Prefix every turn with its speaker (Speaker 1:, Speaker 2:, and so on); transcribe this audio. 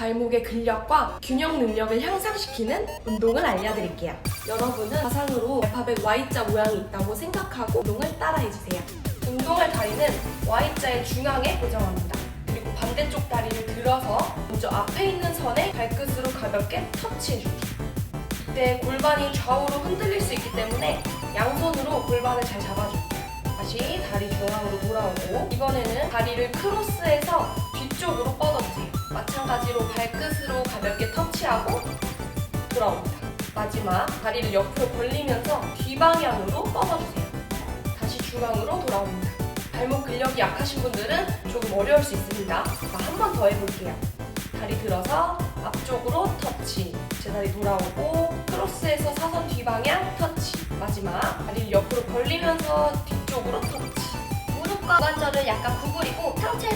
Speaker 1: 발목의 근력과 균형 능력을 향상시키는 운동을 알려드릴게요. 여러분은 가상으로 알파벳 Y자 모양이 있다고 생각하고 운동을 따라해주세요. 운동할 다리는 Y자의 중앙에 고정합니다. 그리고 반대쪽 다리를 들어서 먼저 앞에 있는 선에 발끝으로 가볍게 터치해주기. 이때 골반이 좌우로 흔들릴 수 있기 때문에 양손으로 골반을 잘 잡아줍니다. 다시 다리 중앙으로 돌아오고 이번에는 다리를 크로스해서 뒤쪽으로 발끝으로 가볍게 터치하고 돌아옵니다. 마지막 다리를 옆으로 벌리면서 뒤방향으로 뻗어주세요. 다시 중앙으로 돌아옵니다. 발목 근력이 약하신 분들은 조금 어려울 수 있습니다. 한 번 더 해볼게요. 다리 들어서 앞쪽으로 터치. 제 다리 돌아오고 크로스해서 사선 뒤방향 터치. 마지막 다리를 옆으로 벌리면서 뒤쪽으로 터치.
Speaker 2: 무릎과 관절을 약간 구부리고 상체